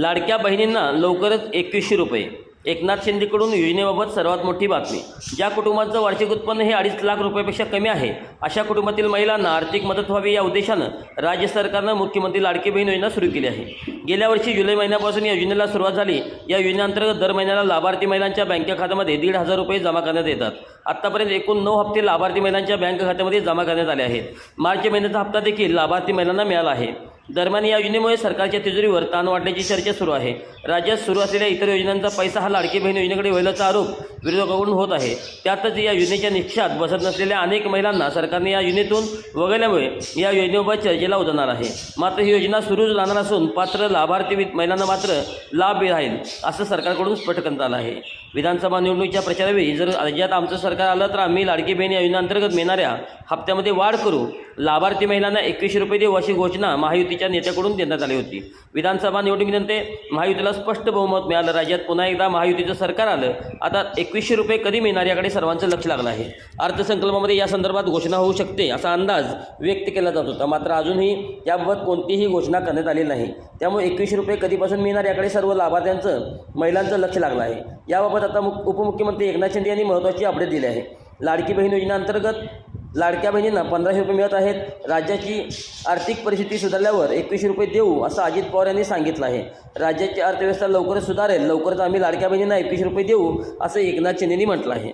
लाडक्या बहिणींना लवकरच एकवीसशे रुपये. एकनाथ शिंदेकडून योजनेबाबत सर्वात मोठी बातमी. ज्या कुटुंबाचं वार्षिक उत्पन्न हे अडीच लाख रुपयापेक्षा कमी आहे अशा कुटुंबातील महिलांना आर्थिक मदत व्हावी या उद्देशानं राज्य सरकारनं मुख्यमंत्री लाडकी बहीण योजना सुरू केली आहे. गेल्या वर्षी जुलै महिन्यापासून या योजनेला सुरुवात झाली. या योजनेअंतर्गत दर महिन्याला लाभार्थी महिलांच्या बँक खात्यामध्ये दीड हजार रुपये जमा करण्यात येतात. आत्तापर्यंत एकूण नऊ हप्ते लाभार्थी महिलांच्या बँक खात्यामध्ये जमा करण्यात आले आहेत. मार्च महिन्याचा हप्ता देखील लाभार्थी महिलांना मिळाला आहे. दरम्यान या योजनेमुळे सरकारच्या तिजोरीवर ताण वाढण्याची चर्चा सुरू आहे. राज्यात सुरू असलेल्या इतर योजनांचा पैसा हा लाडकी बहीण योजनेकडे वळल्याचा आरोप विरोधकाकडून होत आहे. त्यातच या योजनेच्या निष्ठात बसत नसलेल्या अनेक महिलांना सरकारने या योजनेतून वगळल्यामुळे या योजनेबाबत चर्चेला उतरणार आहे. मात्र ही योजना सुरूच राहणार असून पात्र लाभार्थी महिलांना मात्र लाभ राहील असं सरकारकडून स्पष्ट करण्यात आलं आहे. विधानसभा निवडणुकीच्या प्रचारावेळी जर राज्यात आमचं सरकार आलं तर आम्ही लाडकी बहीण योजनेअंतर्गत मिळणाऱ्या हप्त्यामध्ये वाढ करू. लाभार्थी महिलांना एकवीसशे रुपये देऊ अशी घोषणा महायुतीच्या नेत्याकडून देण्यात आली होती. विधानसभा निवडणुकीनंतर महायुतीला स्पष्ट बहुमत मिळालं. राज्यात पुन्हा एकदा महायुतीचं सरकार आलं. आता एकवीसशे रुपये कधी मिळणार याकडे सर्वांचं लक्ष लागलं आहे. अर्थसंकल्पामध्ये या संदर्भात घोषणा होऊ शकते असा अंदाज व्यक्त केला जात होता. मात्र अजूनही याबाबत कोणतीही घोषणा करण्यात आलेली नाही. त्यामुळे एकवीसशे रुपये कधीपासून मिळणार याकडे सर्व लाभार्थ्यांचं महिलांचं लक्ष लागलं आहे. याबाबत याबाबत आता मुख उपमुख्यमंत्री एकनाथ शिंदे यांनी महत्त्वाची अपडेट दिली आहे. लाडकी बहीण योजनेअंतर्गत लाडक्या बहिणींना पंधराशे रुपये मिळत आहेत. राज्याची आर्थिक परिस्थिती सुधारल्यावर एकवीसशे रुपये देऊ असं अजित पवार यांनी सांगितलं आहे. राज्याची अर्थव्यवस्था लवकरच सुधारेल लवकरच आम्ही लाडक्या बहिणींना एकवीसशे रुपये देऊ असं एकनाथ शिंदेनी म्हटलं आहे.